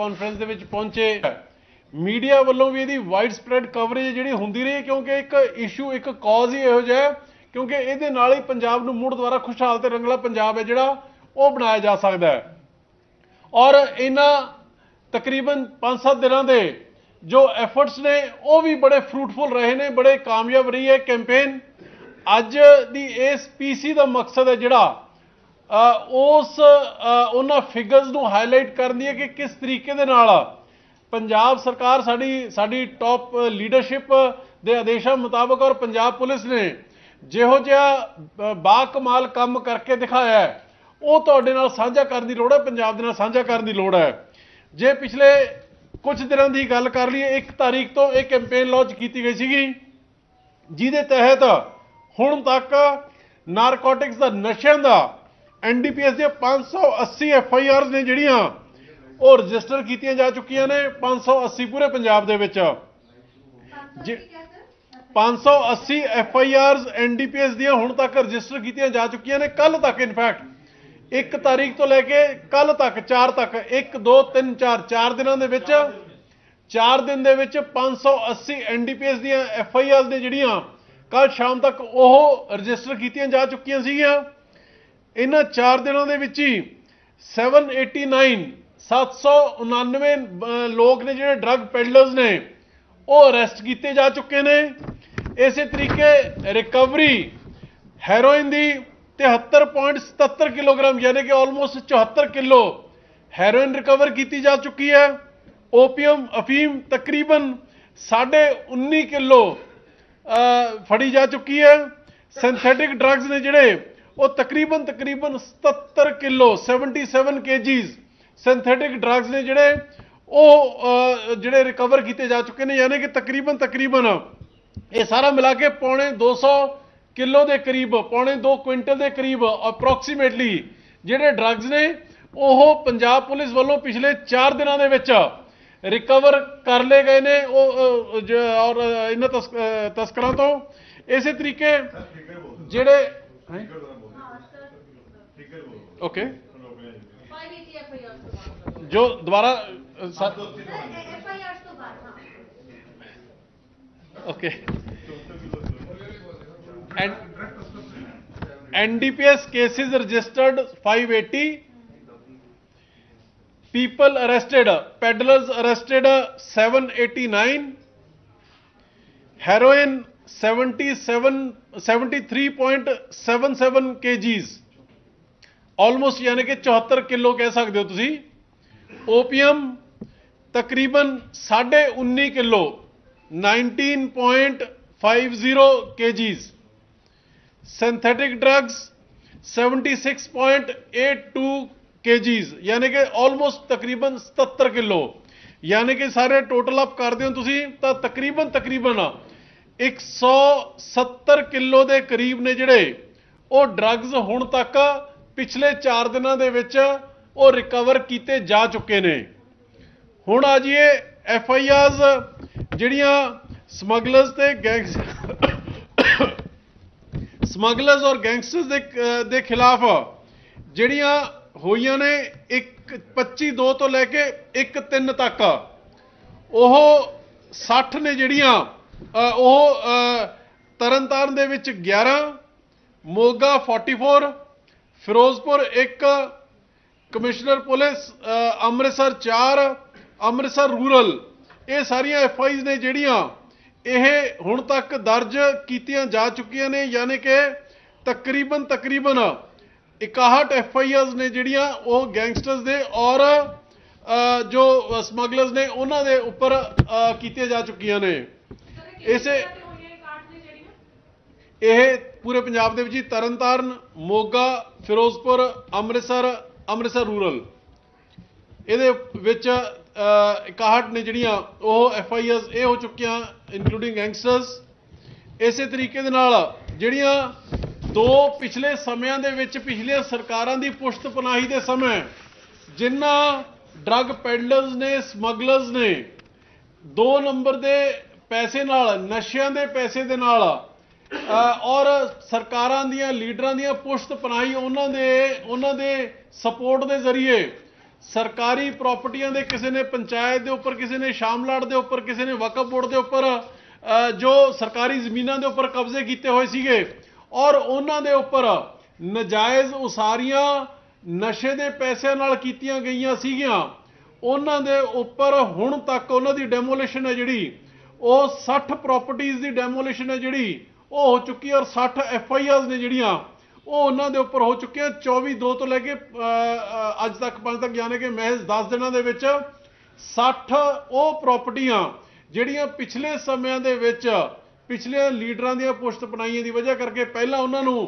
Conference ਦੇ ਵਿੱਚ ਪਹੁੰਚੇ। ਮੀਡੀਆ ਵੱਲੋਂ ਵੀ ਇਹਦੀ ਵਾਈਡ ਸਪਰੈਡ ਕਵਰੇਜ ਜਿਹੜੀ ਹੁੰਦੀ ਰਹੀ ਹੈ, ਕਿਉਂਕਿ ਇੱਕ ਇਸ਼ੂ ਇੱਕ ਕਾਜ਼ ਹੀ ਇਹੋ ਜਿਹਾ ਕਿਉਂਕਿ ਇਹਦੇ ਨਾਲ ਹੀ ਪੰਜਾਬ ਨੂੰ ਮੁੜ ਦੁਬਾਰਾ ਖੁਸ਼ਹਾਲ ਤੇ ਰੰਗਲਾ ਪੰਜਾਬ ਹੈ, ਜਿਹੜਾ ਉਹ ਬਣਾਇਆ ਜਾ ਸਕਦਾ ਹੈ। ਔਰ ਇਹਨਾਂ ਤਕਰੀਬਨ 5-7 ਦਿਨਾਂ ਦੇ ਜੋ ਐਫਰਟਸ ਨੇ, ਉਹ ਵੀ ਬੜੇ ਫਰੂਟਫੁਲ ਰਹੇ ਨੇ, ਬੜੇ ਕਾਮਯਾਬ ਰਹੀ ਹੈ ਕੈਂਪੇਨ ਅੱਜ ਦੀ ਇਸ ਪੀਸੀ ਦਾ ਮਕਸਦ ਹੈ ਜਿਹੜਾ ਉਸ ਉਹਨਾਂ ਫਿਗਰਸ ਨੂੰ ਹਾਈਲਾਈਟ ਕਰਨ ਦੀ ਹੈ ਕਿ ਕਿਸ ਤਰੀਕੇ ਦੇ ਨਾਲ ਪੰਜਾਬ ਸਰਕਾਰ ਸਾਡੀ ਸਾਡੀ ਟੌਪ ਲੀਡਰਸ਼ਿਪ ਦੇ ਆਦੇਸ਼ਾਂ ਮੁਤਾਬਕ ਔਰ ਪੰਜਾਬ ਪੁਲਿਸ ਨੇ ਜਿਹੋ ਜਿਹਾ ਅ, ਬਾਕਮਾਲ ਕੰਮ ਕਰਕੇ ਦਿਖਾਇਆ ਉਹ ਤੁਹਾਡੇ ਨਾਲ ਸਾਂਝਾ ਕਰਨ ਦੀ ਲੋੜ ਹੈ ਪੰਜਾਬ ਦੇ ਨਾਲ ਸਾਂਝਾ ਕਰਨ ਦੀ ਲੋੜ ਹੈ। ਜੇ ਪਿਛਲੇ ਕੁਝ ਦਿਨਾਂ ਦੀ ਗੱਲ ਕਰ ਲਈਏ 1 ਤਾਰੀਖ ਤੋਂ ਇਹ ਕੈਂਪੇਨ ਲਾਂਚ ਕੀਤੀ ਗਈ ਸੀਗੀ ਜਿਹਦੇ ਤਹਿਤ ਹੁਣ ਤੱਕ ਨਾਰਕੋਟਿਕਸ ਦਾ ਨਸ਼ਿਆਂ ਦਾ ਐਨਡੀਪੀਐਸ ਦੀਆਂ 580 ਐਫਆਈਆਰਸ ਨੇ ਜਿਹੜੀਆਂ ਉਹ ਰਜਿਸਟਰ ਕੀਤੀਆਂ ਜਾ ਚੁੱਕੀਆਂ ਨੇ 580 ਪੂਰੇ ਪੰਜਾਬ ਦੇ ਵਿੱਚ। ਜੇ- 580 ਐਫਆਈਆਰਸ ਐਨਡੀਪੀਐਸ ਦੀਆਂ ਹੁਣ ਤੱਕ ਰਜਿਸਟਰ ਕੀਤੀਆਂ ਜਾ ਚੁੱਕੀਆਂ ਨੇ ਕੱਲ ਤੱਕ ਇਨਫੈਕਟ 1 ਤਾਰੀਖ ਤੋਂ ਲੈ ਕੇ ਕੱਲ ਤੱਕ 4 ਤੱਕ 1 2 3 4 4 ਦਿਨਾਂ ਦੇ ਵਿੱਚ 4 ਦਿਨ ਦੇ ਵਿੱਚ 580 ਐਨਡੀਪੀਐਸ ਦੀਆਂ ਐਫਆਈਆਰਸ ਨੇ ਜਿਹੜੀਆਂ ਕੱਲ ਸ਼ਾਮ ਤੱਕ ਉਹ ਰਜਿਸਟਰ ਕੀਤੀਆਂ ਜਾ ਚੁੱਕੀਆਂ ਸੀਗੀਆਂ। ਇਹਨਾਂ 4 ਦਿਨਾਂ ਦੇ ਵਿੱਚ ਹੀ 789 799 ਅਹ, ਲੋਕ ਨੇ ਜਿਹੜੇ ਡਰੱਗ ਪੈਡਲਰਸ ਨੇ ਉਹ ਅਰੈਸਟ ਕੀਤੇ ਜਾ ਚੁੱਕੇ ਨੇ। ਇਸੇ ਤਰੀਕੇ ਰਿਕਵਰੀ ਹੈਰੋਇਨ ਦੀ 73.77 ਕਿਲੋਗ੍ਰਾਮ ਯਾਨੀ ਕਿ ਆਲਮੋਸਟ 74 ਕਿਲੋ ਹੈਰੋਇਨ ਰਿਕਵਰ ਕੀਤੀ ਜਾ ਚੁੱਕੀ ਹੈ। ਓਪੀਅਮ ਅਫੀਮ ਤਕਰੀਬਨ 19.5 ਕਿਲੋ ਅਹ, ਫੜੀ ਜਾ ਚੁੱਕੀ ਹੈ। ਸਿੰਥੈਟਿਕ ਡਰੱਗਸ ਨੇ ਜਿਹੜੇ ਉਹ ਤਕਰੀਬਨ ਤਕਰੀਬਨ 77 ਕਿਲੋ 77 ਕੇਜੀਜ਼ ਸਿੰਥੈਟਿਕ ਡਰੱਗਸ ਨੇ ਜਿਹੜੇ ਉਹ ਜਿਹੜੇ ਰਿਕਵਰ ਕੀਤੇ ਜਾ ਚੁੱਕੇ ਨੇ ਯਾਨੀ ਕਿ ਤਕਰੀਬਨ ਤਕਰੀਬਨ ਇਹ ਸਾਰਾ ਮਿਲਾ ਕੇ ਪੌਣੇ 200 ਕਿਲੋ ਦੇ ਕਰੀਬ ਪੌਣੇ 2 ਕੁਇੰਟਲ ਦੇ ਕਰੀਬ ਅਪਰੋਕਸੀਮੇਟਲੀ ਜਿਹੜੇ ਡਰੱਗਸ ਨੇ ਉਹ ਪੰਜਾਬ ਪੁਲਿਸ ਵੱਲੋਂ ਪਿਛਲੇ 4 ਦਿਨਾਂ ਦੇ ਵਿੱਚ ਰਿਕਵਰ ਕਰ ਲਏ ਗਏ ਨੇ। ਉਹ ਔਰ ਇਹਨਾਂ ਤਸਕਰਾਂ ਤੋਂ ਇਸੇ ਤਰੀਕੇ ਜਿਹੜੇ ਓਕੇ ਜੋ ਦੁਬਾਰਾ ਅਹ, ਸਾ- okay and NDPS cases registered 580 people arrested peddlers arrested 789 heroin 77 73.77 kgs almost ਯਾਨੀ ਕਿ 74 ਕਿਲੋ ਕਹਿ ਸਕਦੇ ਹੋ ਤੁਸੀਂ। ਓਪੀਅਮ ਤਕਰੀਬਨ 19.5 kilo 19.50 kgs synthetic drugs 76.82 kgs ਯਾਨੀ ਕਿ ਆਲਮੋਸਟ ਤਕਰੀਬਨ 77 ਕਿਲੋ। ਯਾਨੀ ਕਿ ਸਾਰੇ ਟੋਟਲ ਅਪ ਕਰਦੇ ਹੋ ਤੁਸੀਂ, ਤਾਂ ਤਕਰੀਬਨ ਤਕਰੀਬਨ 170 ਕਿਲੋ ਦੇ ਕਰੀਬ ਨੇ ਜਿਹੜੇ, ਉਹ ਡਰੱਗਸ ਹੁਣ ਤੱਕ ਪਿਛਲੇ 4 ਦਿਨਾਂ ਦੇ ਵਿੱਚ ਉਹ ਰਿਕਵਰ ਕੀਤੇ ਜਾ ਚੁੱਕੇ ਨੇ। ਹੁਣ ਆ ਜੀਏ ਐਫ ਆਈ ਆਰਸ ਜਿਹੜੀਆਂ ਸਮਗਲਰਸ ਤੇ ਗੈਂਗਸ ਸਮਗਲਰਸ ਔਰ ਗੈਂਗਸਟਰਸ ਦੇ ਦੇ ਖਿਲਾਫ ਜਿਹੜੀਆਂ ਹੋਈਆਂ ਨੇ 1 25 2 ਤੋਂ ਲੈ ਕੇ 1 3 ਤੱਕ। ਉਹ 60 ਨੇ ਜਿਹੜੀਆਂ ਉਹ ਅਹ, ਤਰਨਤਾਰਨ ਦੇ ਵਿੱਚ 11 Moga 44 Firozpur 1 commissioner police Amritsar 4 Amritsar rural, ਇਹ ਸਾਰੀਆਂ ਐਫ ਆਈਜ਼ ਨੇ ਜਿਹੜੀਆਂ ਇਹ ਹੁਣ ਤੱਕ ਦਰਜ ਕੀਤੀਆਂ ਜਾ ਚੁੱਕੀਆਂ ਨੇ, ਯਾਨੀ ਕਿ ਤਕਰੀਬਨ ਤਕਰੀਬਨ 61 ਐਫ ਆਈਆਰਸ ਨੇ ਜਿਹੜੀਆਂ ਉਹ ਗੈਂਗਸਟਰਸ ਦੇ ਔਰ ਜੋ ਸਮਗਲਰਸ ਨੇ ਉਹਨਾਂ ਦੇ ਉੱਪਰ ਕੀਤੀਆਂ ਜਾ ਚੁੱਕੀਆਂ ਨੇ। ਇਸੇ ਇਹ ਪੂਰੇ ਪੰਜਾਬ ਦੇ ਵਿੱਚ ਹੀ ਤਰਨਤਾਰਨ, ਮੋਗਾ ਫਿਰੋਜ਼ਪੁਰ ਅੰਮ੍ਰਿਤਸਰ ਅੰਮ੍ਰਿਤਸਰ ਰੂਰਲ। ਇਹਦੇ ਵਿੱਚ ਅਹ, 61 ਨੇ ਜਿਹੜੀਆਂ ਉਹ ਐਫ ਆਈ ਆਰ ਇਹ ਹੋ ਚੁੱਕੀਆਂ ਇਨਕਲੂਡਿੰਗ ਗੈਂਗਸਟਰਸ ਇਸੇ ਤਰੀਕੇ ਦੇ ਨਾਲ ਜਿਹੜੀਆਂ ਦੋ ਪਿਛਲੇ ਸਮਿਆਂ ਦੇ ਵਿੱਚ ਪਿਛਲੀਆਂ ਸਰਕਾਰਾਂ ਦੀ ਪੁਸ਼ਤ ਪਨਾਹੀ ਦੇ ਸਮੇਂ ਜਿਨ੍ਹਾਂ ਡਰੱਗ ਪੈਡਲਰਸ ਨੇ ਸਮਗਲਰਸ ਨੇ ਦੋ ਨੰਬਰ ਦੇ ਪੈਸੇ ਨਾਲ ਨਸ਼ਿਆਂ ਦੇ ਪੈਸੇ ਦੇ ਨਾਲ ਔਰ ਸਰਕਾਰਾਂ ਦੀਆਂ, ਲੀਡਰਾਂ ਦੀਆਂ ਪੁਸ਼ਤ ਪਨਾਹੀ ਉਹਨਾਂ ਦੇ ਉਹਨਾਂ ਦੇ ਸਪੋਰਟ ਦੇ ਜ਼ਰੀਏ ਸਰਕਾਰੀ ਪ੍ਰਾਪਰਟੀਆਂ ਦੇ ਕਿਸੇ ਨੇ ਪੰਚਾਇਤ ਦੇ ਉੱਪਰ, ਕਿਸੇ ਨੇ ਸ਼ਾਮਲਾੜ ਦੇ ਉੱਪਰ, ਕਿਸੇ ਨੇ ਵਕਫ ਬੋਰਡ ਦੇ ਉੱਪਰ ਜੋ ਸਰਕਾਰੀ ਜ਼ਮੀਨਾਂ ਦੇ ਉੱਪਰ ਕਬਜ਼ੇ ਕੀਤੇ ਹੋਏ ਸੀਗੇ ਔਰ ਉਹਨਾਂ ਦੇ ਉੱਪਰ ਨਜਾਇਜ਼ ਉਸਾਰੀਆਂ ਨਸ਼ੇ ਦੇ ਪੈਸਿਆਂ ਨਾਲ ਕੀਤੀਆਂ ਗਈਆਂ ਸੀਗੀਆਂ, ਉਹਨਾਂ ਦੇ ਉੱਪਰ ਹੁਣ ਤੱਕ ਉਹਨਾਂ ਦੀ ਡੈਮੋਲੀਸ਼ਨ ਹੈ ਜਿਹੜੀ, ਉਹ 60 ਪ੍ਰਾਪਰਟੀਆਂ ਦੀ ਡੈਮੋਲੀਸ਼ਨ ਹੈ ਜਿਹੜੀ ਉਹ ਹੋ ਚੁੱਕੀ ਔਰ 60 ਐਫ ਆਈ ਆਰਸ ਨੇ ਜਿਹੜੀਆਂ, ਉਹ ਉਹਨਾਂ ਦੇ ਉੱਪਰ ਹੋ ਚੁੱਕੀਆਂ। 24 2 ਤੋਂ ਲੈ ਕੇ ਅੱਜ ਤੱਕ, ਪੰਜ ਤੱਕ ਯਾਨੀ ਕਿ ਮਹਿਜ਼ 10 ਦਿਨਾਂ ਦੇ ਵਿੱਚ 60 ਉਹ ਪ੍ਰਾਪਰਟੀਆਂ ਜਿਹੜੀਆਂ ਪਿਛਲੇ ਸਮਿਆਂ ਦੇ ਵਿੱਚ ਪਿਛਲੇ ਲੀਡਰਾਂ ਦੀਆਂ ਪੁਸ਼ਤ ਪਨਾਈਆਂ ਦੀ ਵਜ੍ਹਾ ਕਰਕੇ ਪਹਿਲਾਂ ਉਹਨਾਂ ਨੂੰ,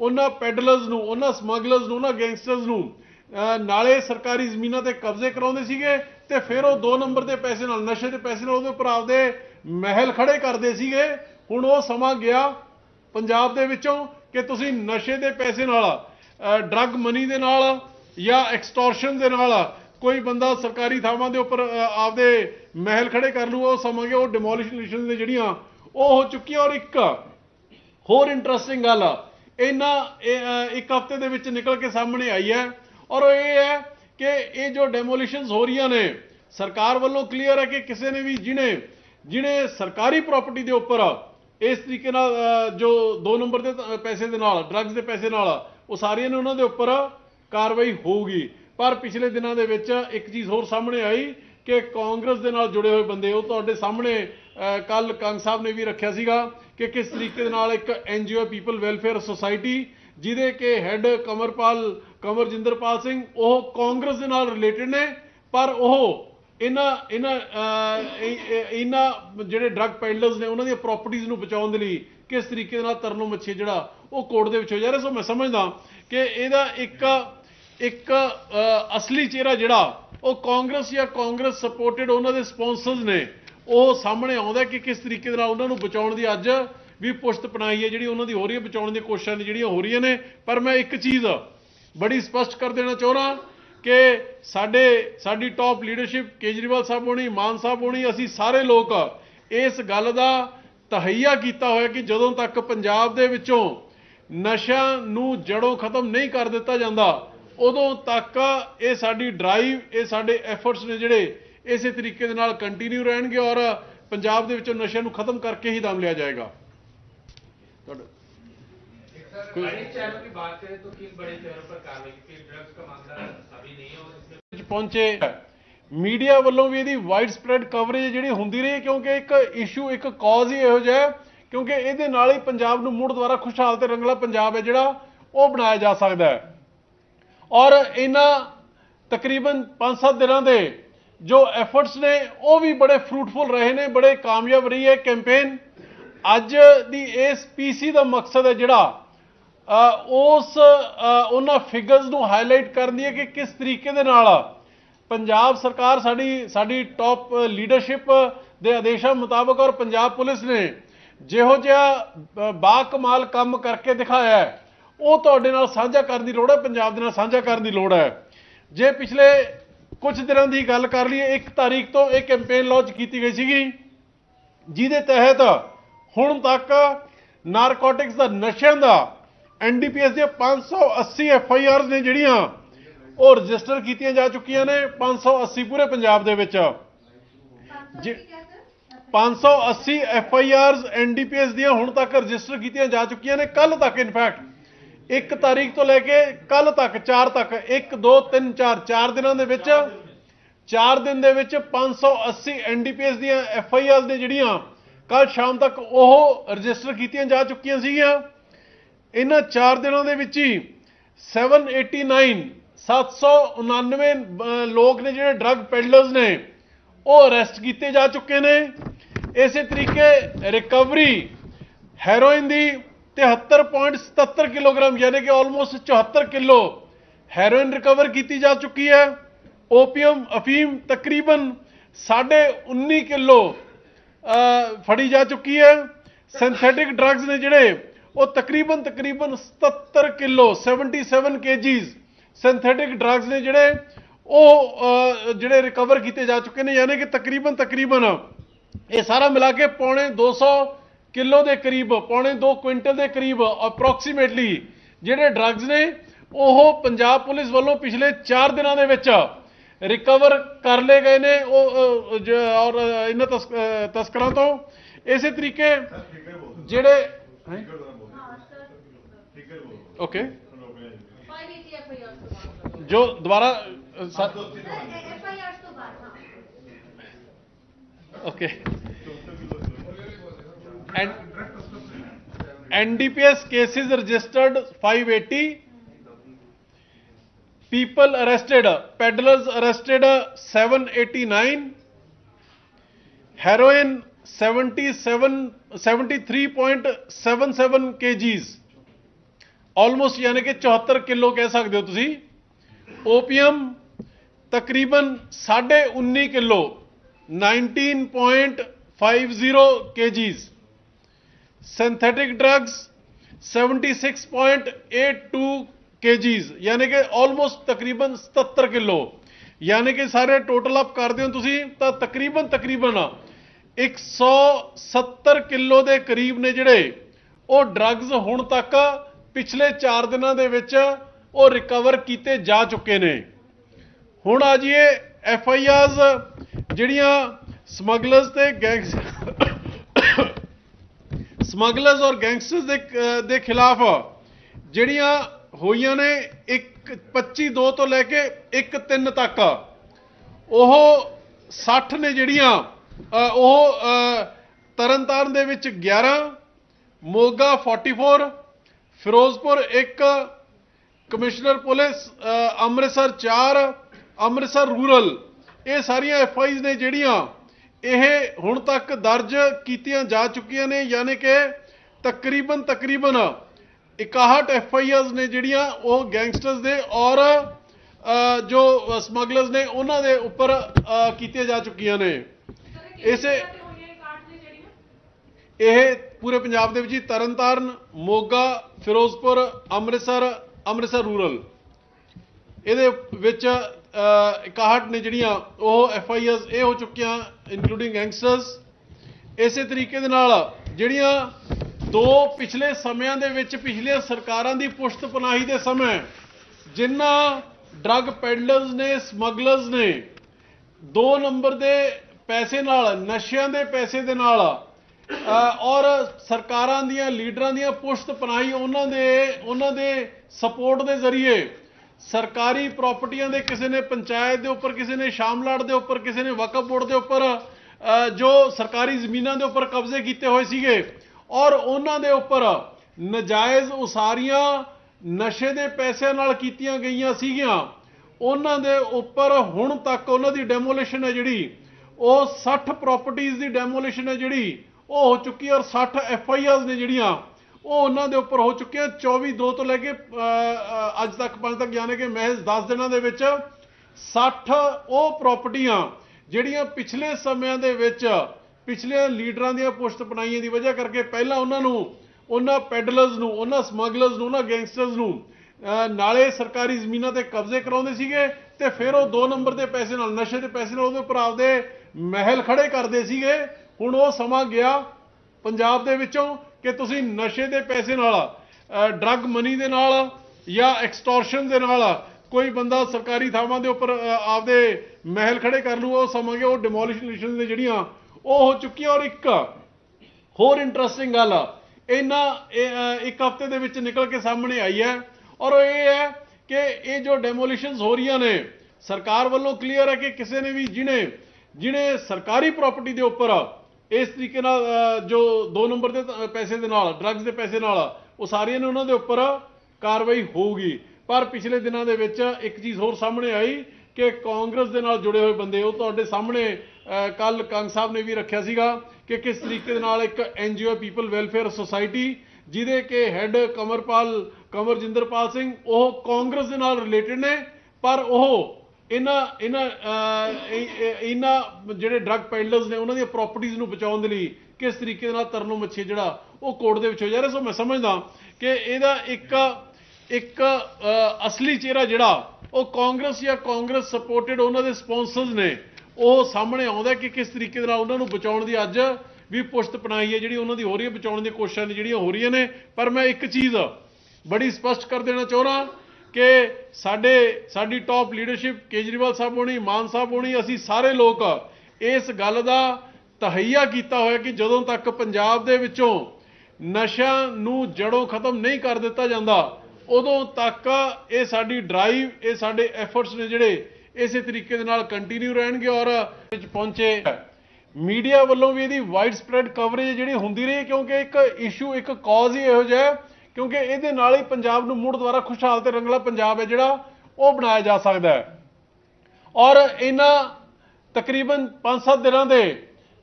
ਉਹਨਾਂ ਪੈਡਲਰਸ ਨੂੰ, ਉਹਨਾਂ ਸਮਗਲਰਸ ਨੂੰ, ਉਹਨਾਂ ਗੈਂਗਸਟਰਸ ਨੂੰ ਨਾਲੇ ਸਰਕਾਰੀ ਜ਼ਮੀਨਾਂ ਤੇ ਕਬਜ਼ੇ ਕਰਾਉਂਦੇ ਸੀਗੇ ਤੇ ਫਿਰ ਉਹ 2 ਨੰਬਰ ਦੇ ਪੈਸੇ ਨਾਲ, ਨਸ਼ੇ ਦੇ ਪੈਸੇ ਨਾਲ ਉਹਦੇ ਉੱਪਰ ਆਪਦੇ ਮਹਿਲ ਖੜੇ ਕਰਦੇ ਸੀਗੇ। ਹੁਣ ਉਹ ਸਮਾਂ ਗਿਆ ਪੰਜਾਬ ਦੇ ਵਿੱਚੋਂ ਕਿ ਤੁਸੀਂ ਨਸ਼ੇ ਦੇ ਪੈਸੇ ਨਾਲ ਡਰੱਗ ਮਨੀ ਦੇ ਨਾਲ ਜਾਂ ਐਕਸਟੋਰਸ਼ਨ ਦੇ ਨਾਲ ਕੋਈ ਬੰਦਾ ਸਰਕਾਰੀ ਥਾਵਾਂ ਦੇ ਉੱਪਰ ਆਪਦੇ ਮਹਿਲ ਖੜੇ ਕਰ ਲੂ ਉਹ ਸਮਾਂ ਗਿਆ, ਉਹ ਡਿਮੋਲਿਸ਼ਨ ਨੇ ਜਿਹੜੀਆਂ ਉਹ ਹੋ ਚੁੱਕੀਆਂ ਔਰ ਇੱਕ ਹੋਰ ਇੰਟਰਸਟਿੰਗ ਗੱਲ ਇਹਨਾਂ ਇੱਕ ਹਫ਼ਤੇ ਦੇ ਵਿੱਚ ਨਿਕਲ ਕੇ ਸਾਹਮਣੇ ਆਈ ਹੈ ਔਰ ਉਹ ਇਹ ਹੈ ਕਿ ਇਹ ਜੋ ਡੈਮੋਲੀਸ਼ਨਸ ਹੋ ਰਹੀਆਂ ਨੇ, ਸਰਕਾਰ ਵੱਲੋਂ ਕਲੀਅਰ ਹੈ ਕਿ ਕਿਸੇ ਨੇ ਵੀ, ਜਿਹਨੇ ਜਿਹਨੇ ਸਰਕਾਰੀ ਪ੍ਰਾਪਰਟੀ ਦੇ ਉੱਪਰ ਇਸ ਤਰੀਕੇ ਨਾਲ ਜੋ 2 ਨੰਬਰ ਦੇ ਪੈਸੇ ਦੇ ਨਾਲ ਡਰੱਗਸ ਦੇ ਪੈਸੇ ਨਾਲ, ਉਹ ਸਾਰੀਆਂ ਨੇ ਉਹਨਾਂ ਦੇ ਉੱਪਰ ਕਾਰਵਾਈ ਹੋਊਗੀ। ਪਰ ਪਿਛਲੇ ਦਿਨਾਂ ਦੇ ਵਿੱਚ ਇੱਕ ਚੀਜ਼ ਹੋਰ ਸਾਹਮਣੇ ਆਈ ਕਿ ਕਾਂਗਰਸ ਦੇ ਨਾਲ ਜੁੜੇ ਹੋਏ ਬੰਦੇ, ਉਹ ਤੁਹਾਡੇ ਸਾਹਮਣੇ ਕੱਲ ਕੰਗ ਸਾਹਿਬ ਨੇ ਵੀ ਰੱਖਿਆ ਸੀਗਾ ਕਿ ਕਿਸ ਤਰੀਕੇ ਦੇ ਨਾਲ ਇੱਕ ਐਨਜੀਓ ਪੀਪਲ ਵੈਲਫੇਅਰ ਸੁਸਾਇਟੀ, ਜਿਹਦੇ ਕਿ ਹੈੱਡ ਕਮਰਪਾਲ ਕਮਰਜਿੰਦਰਪਾਲ ਸਿੰਘ, ਉਹ ਕਾਂਗਰਸ ਦੇ ਨਾਲ ਰਿਲੇਟਡ ਨੇ, ਪਰ ਉਹ ਇਹਨਾਂ ਇਹਨਾਂ ਇਹਨਾਂ ਜਿਹੜੇ ਡਰੱਗ ਪੈਡਲਰਸ ਨੇ, ਉਹਨਾਂ ਦੀਆਂ ਪ੍ਰਾਪਰਟੀਆਂ ਨੂੰ ਬਚਾਉਣ ਦੇ ਲਈ ਕਿਸ ਤਰੀਕੇ ਦੇ ਨਾਲ ਤਰਨੋ ਮੱਛੀ ਜਿਹੜਾ ਉਹ ਕੋਰਟ ਦੇ ਵਿੱਚ ਹੋ ਜਾ ਰਿਹਾ। ਸੋ ਮੈਂ ਸਮਝਦਾ ਕਿ ਇਹਦਾ ਇੱਕ ਇੱਕ ਅਸਲੀ ਚਿਹਰਾ ਜਿਹੜਾ, ਉਹ ਕਾਂਗਰਸ ਜਾਂ ਕਾਂਗਰਸ ਸਪੋਰਟਡ ਉਹਨਾਂ ਦੇ ਸਪਾਂਸਰਸ ਨੇ, ਉਹ ਸਾਹਮਣੇ ਆਉਂਦਾ ਕਿ ਕਿਸ ਤਰੀਕੇ ਦੇ ਨਾਲ ਉਹਨਾਂ ਨੂੰ ਬਚਾਉਣ ਦੀ ਅੱਜ ਵੀ ਪੁਸ਼ਤ ਪਨਾਈ ਹੈ, ਜਿਹੜੀ ਉਹਨਾਂ ਦੀ ਹੋ ਰਹੀ ਹੈ, ਬਚਾਉਣ ਦੀਆਂ ਕੋਸ਼ਿਸ਼ਾਂ ਨੇ ਜਿਹੜੀਆਂ ਹੋ ਰਹੀਆਂ ਨੇ। ਪਰ ਮੈਂ ਇੱਕ ਚੀਜ਼ ਬੜੀ ਸਪਸ਼ਟ ਕਰ ਦੇਣਾ ਚਾਹੁੰਦਾ ਕਿ ਸਾਡੇ, ਸਾਡੀ ਟਾਪ ਲੀਡਰਸ਼ਿਪ ਕੇਜਰੀਵਾਲ ਸਾਹਿਬ ਹੋਣੀ, ਮਾਨ ਸਾਹਿਬ ਹੋਣੀ, ਅਸੀਂ ਸਾਰੇ ਲੋਕ ਇਸ ਗੱਲ ਦਾ ਤਹਈਆ ਕੀਤਾ ਹੋਇਆ ਕਿ ਜਦੋਂ ਤੱਕ ਪੰਜਾਬ ਦੇ ਵਿੱਚੋਂ ਨਸ਼ਿਆਂ ਨੂੰ ਜੜੋਂ ਖਤਮ ਨਹੀਂ ਕਰ ਦਿੱਤਾ ਜਾਂਦਾ, ਉਦੋਂ ਤੱਕ ਇਹ ਸਾਡੀ ਡਰਾਈਵ ਇਹ ਸਾਡੇ ਐਫਰਟਸ ਨੇ ਜਿਹੜੇ ਇਸੇ ਤਰੀਕੇ ਦੇ ਨਾਲ ਕੰਟੀਨਿਊ ਰਹਿਣਗੇ ਔਰ ਪੰਜਾਬ ਦੇ ਵਿੱਚੋਂ ਨਸ਼ਿਆਂ ਨੂੰ ਖਤਮ ਕਰਕੇ ਹੀ ਦਮ ਲਿਆ ਜਾਏਗਾ। ਤੁਹਾਡਾ ਪਹੁੰਚੇ। ਮੀਡੀਆ ਵੱਲੋਂ ਵੀ ਇਹਦੀ ਵਾਈਡ ਸਪਰੈਡ ਕਵਰੇਜ ਜਿਹੜੀ ਹੁੰਦੀ ਰਹੀ ਹੈ ਕਿਉਂਕਿ ਇੱਕ ਇਸ਼ੂ ਇੱਕ ਕਾਜ਼ ਹੀ ਇਹੋ ਜਿਹਾ ਕਿਉਂਕਿ ਇਹਦੇ ਨਾਲ ਹੀ ਪੰਜਾਬ ਨੂੰ ਮੁੜ ਦੁਬਾਰਾ ਖੁਸ਼ਹਾਲ ਤੇ ਰੰਗਲਾ ਪੰਜਾਬ ਹੈ ਜਿਹੜਾ ਉਹ ਬਣਾਇਆ ਜਾ ਸਕਦਾ ਹੈ। ਔਰ ਇਹਨਾਂ ਤਕਰੀਬਨ 5-7 ਦਿਨਾਂ ਦੇ ਜੋ ਐਫਰਟਸ ਨੇ ਉਹ ਵੀ ਬੜੇ ਫਰੂਟਫੁਲ ਰਹੇ ਨੇ ਬੜੇ ਕਾਮਯਾਬ ਰਹੀ ਹੈ ਕੈਂਪੇਨ ਅੱਜ ਦੀ ਇਸ ਪੀਸੀ ਦਾ ਮਕਸਦ ਹੈ ਜਿਹੜਾ ਉਸ ਉਹਨਾਂ ਫਿਗਰਸ ਨੂੰ ਹਾਈਲਾਈਟ ਕਰਨੀ ਹੈ ਕਿ ਕਿਸ ਤਰੀਕੇ ਦੇ ਨਾਲ ਪੰਜਾਬ ਸਰਕਾਰ ਸਾਡੀ ਸਾਡੀ ਟਾਪ ਲੀਡਰਸ਼ਿਪ ਦੇ ਆਦੇਸ਼ਾਂ ਮੁਤਾਬਕ ਔਰ ਪੰਜਾਬ ਪੁਲਿਸ ਨੇ ਜਿਹੋ ਜਿਹਾ ਅ, ਬਾਕਮਾਲ ਕੰਮ ਕਰਕੇ ਦਿਖਾਇਆ ਉਹ ਤੁਹਾਡੇ ਨਾਲ ਸਾਂਝਾ ਕਰਨ ਦੀ ਲੋੜ ਹੈ ਪੰਜਾਬ ਦੇ ਨਾਲ ਸਾਂਝਾ ਕਰਨ ਦੀ ਲੋੜ ਹੈ। ਜੇ ਪਿਛਲੇ ਕੁਝ ਦਿਨਾਂ ਦੀ ਗੱਲ ਕਰ ਲਈਏ 1 ਤਾਰੀਖ ਤੋਂ ਇਹ ਕੈਂਪੇਨ ਲਾਂਚ ਕੀਤੀ ਗਈ ਸੀਗੀ ਜਿਹਦੇ ਤਹਿਤ ਹੁਣ ਤੱਕ ਨਾਰਕੋਟਿਕਸ ਦਾ ਨਸ਼ਿਆਂ ਦਾ ਐਨਡੀਪੀਐਸ ਦੀਆਂ 580 ਐਫ ਆਈ ਆਰਸ ਨੇ ਜਿਹੜੀਆਂ ਉਹ ਰਜਿਸਟਰ ਕੀਤੀਆਂ ਜਾ ਚੁੱਕੀਆਂ ਨੇ 580 ਪੂਰੇ ਪੰਜਾਬ ਦੇ ਵਿੱਚ। ਜੀ- 580 ਐਫ ਆਈ ਆਰਸ ਐਨਡੀਪੀਐਸ ਦੀਆਂ ਹੁਣ ਤੱਕ ਰਜਿਸਟਰ ਕੀਤੀਆਂ ਜਾ ਚੁੱਕੀਆਂ ਨੇ ਕੱਲ ਤੱਕ ਇਨਫੈਕਟ 1 ਤਾਰੀਖ ਤੋਂ ਲੈ ਕੇ ਕੱਲ ਤੱਕ 4 ਤੱਕ 1 2 3 4 4 ਦਿਨਾਂ ਦੇ ਵਿੱਚ 4 ਦਿਨ ਦੇ ਵਿੱਚ 580 ਐਨਡੀਪੀਐਸ ਦੀਆਂ ਐਫ ਆਈ ਆਰਸ ਨੇ ਜਿਹੜੀਆਂ ਕੱਲ ਸ਼ਾਮ ਤੱਕ ਉਹ ਰਜਿਸਟਰ ਕੀਤੀਆਂ ਜਾ ਚੁੱਕੀਆਂ ਸੀਗੀਆਂ। ਇਹਨਾਂ 4 ਦਿਨਾਂ ਦੇ ਵਿੱਚ ਹੀ 789 799 ਅਹ, ਲੋਕ ਨੇ ਜਿਹੜੇ ਡਰੱਗ ਪੈਡਲਰਸ ਨੇ ਉਹ ਅਰੈਸਟ ਕੀਤੇ ਜਾ ਚੁੱਕੇ ਨੇ। ਇਸੇ ਤਰੀਕੇ ਰਿਕਵਰੀ ਹੈਰੋਇਨ ਦੀ 73.77 ਕਿਲੋਗ੍ਰਾਮ ਯਾਨੀ ਕਿ ਆਲਮੋਸਟ 74 ਕਿਲੋ ਹੈਰੋਇਨ ਰਿਕਵਰ ਕੀਤੀ ਜਾ ਚੁੱਕੀ ਹੈ। ਓਪੀਅਮ ਅਫੀਮ ਤਕਰੀਬਨ 19.5 ਕਿਲੋ ਅਹ, ਫੜੀ ਜਾ ਚੁੱਕੀ ਹੈ। ਸਿੰਥੈਟਿਕ ਡਰੱਗਸ ਨੇ ਜਿਹੜੇ ਉਹ ਤਕਰੀਬਨ ਤਕਰੀਬਨ 77 ਕਿਲੋ 77 ਕੇਜੀਜ਼ ਸਿੰਥੈਟਿਕ ਡਰੱਗਸ ਨੇ ਜਿਹੜੇ ਉਹ ਜਿਹੜੇ ਰਿਕਵਰ ਕੀਤੇ ਜਾ ਚੁੱਕੇ ਨੇ ਯਾਨੀ ਕਿ ਤਕਰੀਬਨ ਤਕਰੀਬਨ ਇਹ ਸਾਰਾ ਮਿਲਾ ਕੇ ਪੌਣੇ 200 ਕਿਲੋ ਦੇ ਕਰੀਬ ਪੌਣੇ 2 ਕੁਇੰਟਲ ਦੇ ਕਰੀਬ ਅਪਰੋਕਸੀਮੇਟਲੀ ਜਿਹੜੇ ਡਰੱਗਸ ਨੇ ਉਹ ਪੰਜਾਬ ਪੁਲਿਸ ਵੱਲੋਂ ਪਿਛਲੇ 4 ਦਿਨਾਂ ਦੇ ਵਿੱਚ ਰਿਕਵਰ ਕਰ ਲਏ ਗਏ ਨੇ ਉਹ ਔਰ ਇਹਨਾਂ ਤਸਕਰਾਂ ਤੋਂ। ਇਸੇ ਤਰੀਕੇ ਜਿਹੜੇ ओके जो द्वारा okay NDPS cases registered 580 people arrested peddlers arrested 789 heroin 1000 77 73.77 kgs almost ਯਾਨੀ ਕਿ 74 ਕਿਲੋ ਕਹਿ ਸਕਦੇ ਹੋ ਤੁਸੀਂ ਓਪੀਅਮ ਤਕਰੀਬਨ 19.5 kilo 19.50 kgs synthetic drugs 76.82 kgs ਯਾਨੀ ਕਿ ਆਲਮੋਸਟ ਤਕਰੀਬਨ 77 ਕਿਲੋ ਯਾਨੀ ਕਿ ਸਾਰੇ ਟੋਟਲ ਅਪ ਕਰਦੇ ਹੋ ਤੁਸੀਂ ਤਾਂ ਤਕਰੀਬਨ ਤਕਰੀਬਨ 170 ਕਿਲੋ ਦੇ ਕਰੀਬ ਨੇ ਜਿਹੜੇ ਉਹ ਡਰੱਗਸ ਹੁਣ ਤੱਕ ਪਿਛਲੇ 4 ਦਿਨਾਂ ਦੇ ਵਿੱਚ ਉਹ ਰਿਕਵਰ ਕੀਤੇ ਜਾ ਚੁੱਕੇ ਨੇ। ਹੁਣ ਆ ਜੀਏ ਐਫ ਆਈ ਆਰਸ, ਜਿਹੜੀਆਂ ਸਮਗਲਰਸ ਤੇ ਗੈਂਗਸ ਸਮਗਲਰਸ ਔਰ ਗੈਂਗਸਟਰਸ ਦੇ ਦੇ ਖਿਲਾਫ ਜਿਹੜੀਆਂ ਹੋਈਆਂ ਨੇ 1 25 2 ਤੋਂ ਲੈ ਕੇ 1 3 ਤੱਕ, ਉਹ 60 ਨੇ ਜਿਹੜੀਆਂ ਉਹ ਅਹ ਤਰਨਤਾਰਨ ਦੇ ਵਿੱਚ 11 Moga 44 Firozpur 1 commissioner police Amritsar 4 Amritsar rural. ਇਹ ਸਾਰੀਆਂ ਐਫ ਆਈਜ਼ ਨੇ ਜਿਹੜੀਆਂ, ਇਹ ਹੁਣ ਤੱਕ ਦਰਜ ਕੀਤੀਆਂ ਜਾ ਚੁੱਕੀਆਂ ਨੇ, ਯਾਨੀ ਕਿ ਤਕਰੀਬਨ ਤਕਰੀਬਨ 61 ਐਫ ਆਈਆਰਸ ਨੇ ਜਿਹੜੀਆਂ, ਉਹ ਗੈਂਗਸਟਰਸ ਦੇ ਔਰ ਜੋ ਸਮਗਲਰਸ ਨੇ, ਉਹਨਾਂ ਦੇ ਉੱਪਰ ਕੀਤੀਆਂ ਜਾ ਚੁੱਕੀਆਂ ਨੇ। ਇਸੇ ਇਹ ਪੂਰੇ ਪੰਜਾਬ ਦੇ ਵਿੱਚ ਹੀ ਤਰਨਤਾਰਨ ਮੋਗਾ ਫਿਰੋਜ਼ਪੁਰ ਅੰਮ੍ਰਿਤਸਰ ਅੰਮ੍ਰਿਤਸਰ ਰੂਰਲ। ਇਹਦੇ ਵਿੱਚ ਅਹ, 61 ਨੇ ਜਿਹੜੀਆਂ ਉਹ ਐਫ ਆਈ ਆਰਸ ਇਹ ਹੋ ਚੁੱਕੀਆਂ ਇਨਕਲੂਡਿੰਗ ਗੈਂਗਸਟਰਸ ਇਸੇ ਤਰੀਕੇ ਦੇ ਨਾਲ ਜਿਹੜੀਆਂ ਦੋ ਪਿਛਲੇ ਸਮਿਆਂ ਦੇ ਵਿੱਚ ਪਿਛਲੀਆਂ ਸਰਕਾਰਾਂ ਦੀ ਪੁਸ਼ਤ ਪਨਾਹੀ ਦੇ ਸਮੇਂ ਜਿਨ੍ਹਾਂ ਡਰੱਗ ਪੈਡਲਰਸ ਨੇ ਸਮਗਲਰਸ ਨੇ ਦੋ ਨੰਬਰ ਦੇ ਪੈਸੇ ਨਾਲ, ਨਸ਼ਿਆਂ ਦੇ ਪੈਸੇ ਦੇ ਨਾਲ ਔਰ ਸਰਕਾਰਾਂ ਦੀਆਂ, ਲੀਡਰਾਂ ਦੀਆਂ ਪੁਸ਼ਤ ਪਨਾਹੀ ਉਹਨਾਂ ਦੇ ਉਹਨਾਂ ਦੇ ਸਪੋਰਟ ਦੇ ਜ਼ਰੀਏ ਸਰਕਾਰੀ ਪ੍ਰਾਪਰਟੀਆਂ ਦੇ ਕਿਸੇ ਨੇ ਪੰਚਾਇਤ ਦੇ ਉੱਪਰ, ਕਿਸੇ ਨੇ ਸ਼ਾਮਲਾਟ ਦੇ ਉੱਪਰ, ਕਿਸੇ ਨੇ ਵਕਫ ਬੋਰਡ ਦੇ ਉੱਪਰ ਜੋ ਸਰਕਾਰੀ ਜ਼ਮੀਨਾਂ ਦੇ ਉੱਪਰ ਕਬਜ਼ੇ ਕੀਤੇ ਹੋਏ ਸੀਗੇ, ਔਰ ਉਹਨਾਂ ਦੇ ਉੱਪਰ ਨਜਾਇਜ਼ ਉਸਾਰੀਆਂ ਨਸ਼ੇ ਦੇ ਪੈਸਿਆਂ ਨਾਲ ਕੀਤੀਆਂ ਗਈਆਂ ਸੀਗੀਆਂ, ਉਹਨਾਂ ਦੇ ਉੱਪਰ ਹੁਣ ਤੱਕ ਉਹਨਾਂ ਦੀ ਡੈਮੋਲੀਸ਼ਨ ਹੈ ਜਿਹੜੀ ਉਹ 60 ਪ੍ਰਾਪਰਟੀਆਂ ਦੀ ਡੈਮੋਲੀਸ਼ਨ ਹੈ ਜਿਹੜੀ, ਉਹ ਹੋ ਚੁੱਕੀ ਔਰ 60 ਐਫ ਆਈ ਆਰਸ ਨੇ ਜਿਹੜੀਆਂ, ਉਹ ਉਹਨਾਂ ਦੇ ਉੱਪਰ ਹੋ ਚੁੱਕੀਆਂ। 24 2 ਤੋਂ ਲੈ ਕੇ ਅੱਜ ਤੱਕ, ਪੰਜ ਤੱਕ ਯਾਨੀ ਕਿ ਮਹਿਜ਼ 10 ਦਿਨਾਂ ਦੇ ਵਿੱਚ 60 ਉਹ ਪ੍ਰਾਪਰਟੀਆਂ ਜਿਹੜੀਆਂ ਪਿਛਲੇ ਸਮਿਆਂ ਦੇ ਵਿੱਚ, ਪਿਛਲੇ ਲੀਡਰਾਂ ਦੀਆਂ ਪੁਸ਼ਤ ਪਨਾਈਆਂ ਦੀ ਵਜ੍ਹਾ ਕਰਕੇ ਪਹਿਲਾਂ ਉਹਨਾਂ ਨੂੰ, ਉਹਨਾਂ ਪੈਡਲਰਸ ਨੂੰ, ਉਹਨਾਂ ਸਮਗਲਰਸ ਨੂੰ, ਉਹਨਾਂ ਗੈਂਗਸਟਰਸ ਨੂੰ ਨਾਲੇ ਸਰਕਾਰੀ ਜ਼ਮੀਨਾਂ ਤੇ ਕਬਜ਼ੇ ਕਰਾਉਂਦੇ ਸੀਗੇ ਤੇ ਫਿਰ ਉਹ 2 ਨੰਬਰ ਦੇ ਪੈਸੇ ਨਾਲ, ਨਸ਼ੇ ਦੇ ਪੈਸੇ ਨਾਲ ਉਹਦੇ ਉੱਪਰ ਆਪਦੇ ਮਹਿਲ ਖੜੇ ਕਰਦੇ ਸੀਗੇ, ਹੁਣ ਉਹ ਸਮਾਂ ਗਿਆ ਪੰਜਾਬ ਦੇ ਵਿੱਚੋਂ ਕਿ ਤੁਸੀਂ ਨਸ਼ੇ ਦੇ ਪੈਸੇ ਨਾਲ ਡਰੱਗ ਮਨੀ ਦੇ ਨਾਲ ਜਾਂ ਐਕਸਟੋਰਸ਼ਨ ਦੇ ਨਾਲ ਕੋਈ ਬੰਦਾ ਸਰਕਾਰੀ ਥਾਵਾਂ ਦੇ ਉੱਪਰ ਆਪਦੇ ਮਹਿਲ ਖੜੇ ਕਰ ਲੂ ਉਹ ਸਮਾਂ ਗਿਆ, ਉਹ ਡਿਮੋਲਿਸ਼ਨ ਨੇ ਜਿਹੜੀਆਂ ਉਹ ਹੋ ਚੁੱਕੀਆਂ ਔਰ ਇੱਕ ਹੋਰ ਇੰਟਰਸਟਿੰਗ ਗੱਲ, ਇਹਨਾਂ ਇੱਕ ਹਫ਼ਤੇ ਦੇ ਵਿੱਚ ਨਿਕਲ ਕੇ ਸਾਹਮਣੇ ਆਈ ਹੈ ਔਰ ਉਹ ਇਹ ਹੈ ਕਿ ਇਹ ਜੋ ਡੈਮੋਲੀਸ਼ਨਸ ਹੋ ਰਹੀਆਂ ਨੇ, ਸਰਕਾਰ ਵੱਲੋਂ ਕਲੀਅਰ ਹੈ ਕਿ ਕਿਸੇ ਨੇ ਵੀ ਜਿਹਨੇ ਜਿਹੜੇ ਸਰਕਾਰੀ ਪ੍ਰਾਪਰਟੀ ਦੇ ਉੱਪਰ ਇਸ ਤਰੀਕੇ ਨਾਲ ਜੋ 2 ਨੰਬਰ ਦੇ ਪੈਸੇ ਦੇ ਨਾਲ ਡਰੱਗਸ ਦੇ ਪੈਸੇ ਨਾਲ, ਉਹ ਸਾਰੀਆਂ ਨੇ ਉਹਨਾਂ ਦੇ ਉੱਪਰ ਕਾਰਵਾਈ ਹੋਊਗੀ। ਪਰ ਪਿਛਲੇ ਦਿਨਾਂ ਦੇ ਵਿੱਚ ਇੱਕ ਚੀਜ਼ ਹੋਰ ਸਾਹਮਣੇ ਆਈ ਕਿ ਕਾਂਗਰਸ ਦੇ ਨਾਲ ਜੁੜੇ ਹੋਏ ਬੰਦੇ, ਉਹ ਤੁਹਾਡੇ ਸਾਹਮਣੇ ਕੱਲ ਕੰਗ ਸਾਹਿਬ ਨੇ ਵੀ ਰੱਖਿਆ ਸੀਗਾ ਕਿ ਕਿਸ ਤਰੀਕੇ ਦੇ ਨਾਲ ਇੱਕ ਐਨਜੀਓ ਪੀਪਲ ਵੈਲਫੇਅਰ ਸੁਸਾਇਟੀ ਜਿਹਦੇ ਕਿ ਹੈੱਡ ਕਮਰਪਾਲ ਕਮਰਜਿੰਦਰਪਾਲ ਸਿੰਘ, ਉਹ ਕਾਂਗਰਸ ਦੇ ਨਾਲ ਰਿਲੇਟਡ ਨੇ, ਪਰ ਉਹ ਇਹਨਾਂ ਇਹਨਾਂ ਇਹਨਾਂ ਜਿਹੜੇ ਡਰੱਗ ਪੈਡਲਰਸ ਨੇ, ਉਹਨਾਂ ਦੀਆਂ ਪ੍ਰਾਪਰਟੀਆਂ ਨੂੰ ਬਚਾਉਣ ਦੇ ਲਈ ਕਿਸ ਤਰੀਕੇ ਦੇ ਨਾਲ ਤਰਨੋ ਮੱਛੀ ਜਿਹੜਾ, ਉਹ ਕੋਰਟ ਦੇ ਵਿੱਚ ਹੋ ਜਾ ਰਿਹਾ। ਸੋ ਮੈਂ ਸਮਝਦਾ ਕਿ ਇਹਦਾ ਇੱਕ ਇੱਕ ਅਸਲੀ ਚਿਹਰਾ ਜਿਹੜਾ, ਉਹ ਕਾਂਗਰਸ ਜਾਂ ਕਾਂਗਰਸ ਸਪੋਰਟਡ ਉਹਨਾਂ ਦੇ ਸਪਾਂਸਰਸ ਨੇ, ਉਹ ਸਾਹਮਣੇ ਆਉਂਦਾ ਕਿ ਕਿਸ ਤਰੀਕੇ ਦੇ ਨਾਲ ਉਹਨਾਂ ਨੂੰ ਬਚਾਉਣ ਦੀ ਅੱਜ ਵੀ ਪੁਸ਼ਤ ਪਨਾਈ ਹੈ ਜਿਹੜੀ ਉਹਨਾਂ ਦੀ ਹੋ ਰਹੀ ਹੈ, ਬਚਾਉਣ ਦੀਆਂ ਕੋਸ਼ਿਸ਼ਾਂ ਨੇ ਜਿਹੜੀਆਂ ਹੋ ਰਹੀਆਂ ਨੇ। ਪਰ ਮੈਂ ਇੱਕ ਚੀਜ਼ ਬੜੀ ਸਪਸ਼ਟ ਕਰ ਦੇਣਾ ਚਾਹੁੰਦਾ ਕਿ ਸਾਡੇ, ਸਾਡੀ ਟੌਪ ਲੀਡਰਸ਼ਿਪ ਕੇਜਰੀਵਾਲ ਸਾਹਿਬ ਹੋਣੀ, ਮਾਨ ਸਾਹਿਬ ਹੋਣੀ, ਅਸੀਂ ਸਾਰੇ ਲੋਕ ਇਸ ਗੱਲ ਦਾ ਤਹਈਆ ਕੀਤਾ ਹੋਇਆ ਕਿ ਜਦੋਂ ਤੱਕ ਪੰਜਾਬ ਦੇ ਵਿੱਚੋਂ ਨਸ਼ਿਆਂ ਨੂੰ ਜੜੋਂ ਖਤਮ ਨਹੀਂ ਕਰ ਦਿੱਤਾ ਜਾਂਦਾ, ਉਦੋਂ ਤੱਕ ਇਹ ਸਾਡੀ ਡਰਾਈਵ ਇਹ ਸਾਡੇ ਐਫਰਟਸ ਨੇ ਜਿਹੜੇ ਇਸੇ ਤਰੀਕੇ ਦੇ ਨਾਲ ਕੰਟੀਨਿਊ ਰਹਿਣਗੇ ਔਰ ਵਿੱਚ ਪਹੁੰਚੇ। ਮੀਡੀਆ ਵੱਲੋਂ ਵੀ ਇਹਦੀ ਵਾਈਡ ਸਪਰੈਡ ਕਵਰੇਜ ਜਿਹੜੀ ਹੁੰਦੀ ਰਹੀ ਕਿਉਂਕਿ ਇੱਕ ਇਸ਼ੂ ਇੱਕ ਕਾਜ਼ ਹੀ ਇਹੋ ਜਿਹਾ ਕਿਉਂਕਿ ਇਹਦੇ ਨਾਲ ਹੀ ਪੰਜਾਬ ਨੂੰ ਮੁੜ ਦੁਬਾਰਾ ਖੁਸ਼ਹਾਲ ਤੇ ਰੰਗਲਾ ਪੰਜਾਬ ਹੈ ਜਿਹੜਾ ਉਹ ਬਣਾਇਆ ਜਾ ਸਕਦਾ ਹੈ। ਔਰ ਇਹਨਾਂ ਤਕਰੀਬਨ 5-7 ਦਿਨਾਂ ਦੇ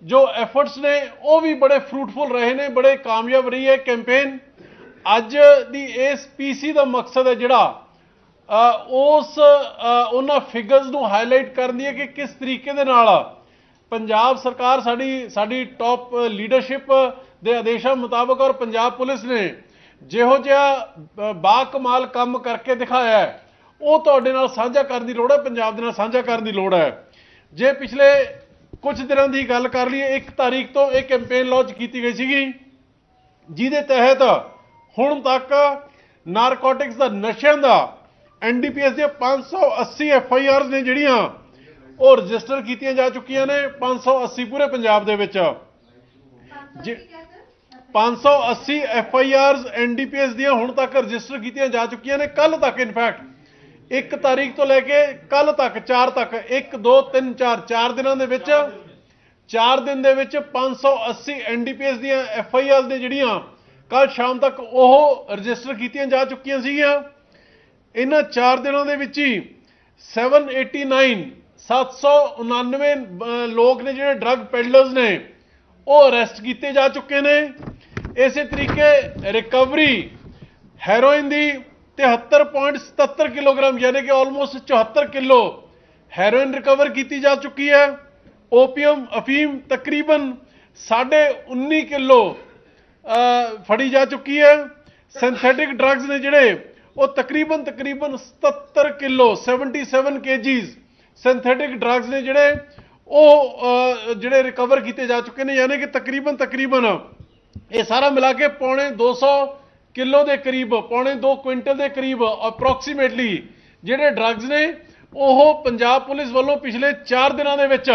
ਜੋ ਐਫਰਟਸ ਨੇ, ਉਹ ਵੀ ਬੜੇ ਫਰੂਟਫੁਲ ਰਹੇ ਨੇ, ਬੜੇ ਕਾਮਯਾਬ ਰਹੀ ਹੈ ਕੈਂਪੇਨ ਅੱਜ ਦੀ ਇਸ ਪੀਸੀ ਦਾ ਮਕਸਦ ਹੈ ਜਿਹੜਾ ਉਸ ਉਹਨਾਂ ਫਿਗਰਸ ਨੂੰ ਹਾਈਲਾਈਟ ਕਰਨੀ ਹੈ ਕਿ ਕਿਸ ਤਰੀਕੇ ਦੇ ਨਾਲ ਪੰਜਾਬ ਸਰਕਾਰ ਸਾਡੀ ਸਾਡੀ ਟੌਪ ਲੀਡਰਸ਼ਿਪ ਦੇ ਆਦੇਸ਼ਾਂ ਮੁਤਾਬਕ ਔਰ ਪੰਜਾਬ ਪੁਲਿਸ ਨੇ ਜਿਹੋ ਜਿਹਾ ਅ, ਬਾਕਮਾਲ ਕੰਮ ਕਰਕੇ ਦਿਖਾਇਆ ਹੈ ਉਹ ਤੁਹਾਡੇ ਨਾਲ ਸਾਂਝਾ ਕਰਨ ਦੀ ਲੋੜ ਹੈ ਪੰਜਾਬ ਦੇ ਨਾਲ ਸਾਂਝਾ ਕਰਨ ਦੀ ਲੋੜ ਹੈ। ਜੇ ਪਿਛਲੇ ਕੁਝ ਦਿਨਾਂ ਦੀ ਗੱਲ ਕਰ ਲਈਏ 1 ਤਾਰੀਖ ਤੋਂ ਇਹ ਕੈਂਪੇਨ ਲਾਂਚ ਕੀਤੀ ਗਈ ਸੀਗੀ ਜਿਹਦੇ ਤਹਿਤ ਹੁਣ ਤੱਕ ਨਾਰਕੋਟਿਕਸ ਦਾ ਨਸ਼ਿਆਂ ਦਾ ਐਨਡੀਪੀਐਸ ਦੀਆਂ 580 ਐਫਆਈਆਰਸ ਨੇ ਜਿਹੜੀਆਂ ਉਹ ਰਜਿਸਟਰ ਕੀਤੀਆਂ ਜਾ ਚੁੱਕੀਆਂ ਨੇ 580 ਪੂਰੇ ਪੰਜਾਬ ਦੇ ਵਿੱਚ। 580 F I Rs N D P S ਦੀਆਂ ਹੁਣ ਤੱਕ ਰਜਿਸਟਰ ਕੀਤੀਆਂ ਜਾ ਚੁੱਕੀਆਂ ਨੇ ਕੱਲ ਤੱਕ ਇਨਫੈਕਟ 1 ਤਾਰੀਖ ਤੋਂ ਲੈ ਕੇ ਕੱਲ ਤੱਕ 4 ਤੱਕ 1 2 3 4 4 ਦਿਨਾਂ ਦੇ ਵਿੱਚ 4 ਦਿਨ ਦੇ ਵਿੱਚ 580 ਐਨ ਡੀ ਪੀ ਐਸ ਦੀਆਂ ਐਫ ਆਈ ਆਰਸ ਦੇ ਜਿਹੜੀਆਂ ਕੱਲ ਸ਼ਾਮ ਤੱਕ ਉਹ ਰਜਿਸਟਰ ਕੀਤੀਆਂ ਜਾ ਚੁੱਕੀਆਂ ਸੀਗੀਆਂ। ਇਹਨਾਂ 4 ਦਿਨਾਂ ਦੇ ਵਿੱਚ ਹੀ 789 799 ਲੋਕ ਨੇ ਜਿਹੜੇ ਡਰੱਗ ਪੈਡਲਰਸ ਨੇ, ਉਹ ਅਰੈਸਟ ਕੀਤੇ ਜਾ ਚੁੱਕੇ ਨੇ। ਇਸੇ ਤਰੀਕੇ ਰਿਕਵਰੀ ਹੈਰੋਇਨ ਦੀ 73.77 ਕਿਲੋਗ੍ਰਾਮ ਯਾਨੀ ਕਿ ਆਲਮੋਸਟ 74 ਕਿਲੋ ਹੈਰੋਇਨ ਰਿਕਵਰ ਕੀਤੀ ਜਾ ਚੁੱਕੀ ਹੈ। ਓਪੀਅਮ ਅਫੀਮ ਤਕਰੀਬਨ 19.5 ਕਿਲੋ ਅਹ, ਫੜੀ ਜਾ ਚੁੱਕੀ ਹੈ। ਸਿੰਥੈਟਿਕ ਡਰੱਗਸ ਨੇ ਜਿਹੜੇ ਉਹ ਤਕਰੀਬਨ ਤਕਰੀਬਨ 77 ਕਿਲੋ 77 ਕੇਜੀਜ਼ ਸਿੰਥੈਟਿਕ ਡਰੱਗਸ ਨੇ ਜਿਹੜੇ ਉਹ ਜਿਹੜੇ ਰਿਕਵਰ ਕੀਤੇ ਜਾ ਚੁੱਕੇ ਨੇ ਯਾਨੀ ਕਿ ਤਕਰੀਬਨ ਤਕਰੀਬਨ ਇਹ ਸਾਰਾ ਮਿਲਾ ਕੇ ਪੌਣੇ 200 ਕਿਲੋ ਦੇ ਕਰੀਬ ਪੌਣੇ 2 ਕੁਇੰਟਲ ਦੇ ਕਰੀਬ ਅਪਰੋਕਸੀਮੇਟਲੀ ਜਿਹੜੇ ਡਰੱਗਸ ਨੇ ਉਹ ਪੰਜਾਬ ਪੁਲਿਸ ਵੱਲੋਂ ਪਿਛਲੇ 4 ਦਿਨਾਂ ਦੇ ਵਿੱਚ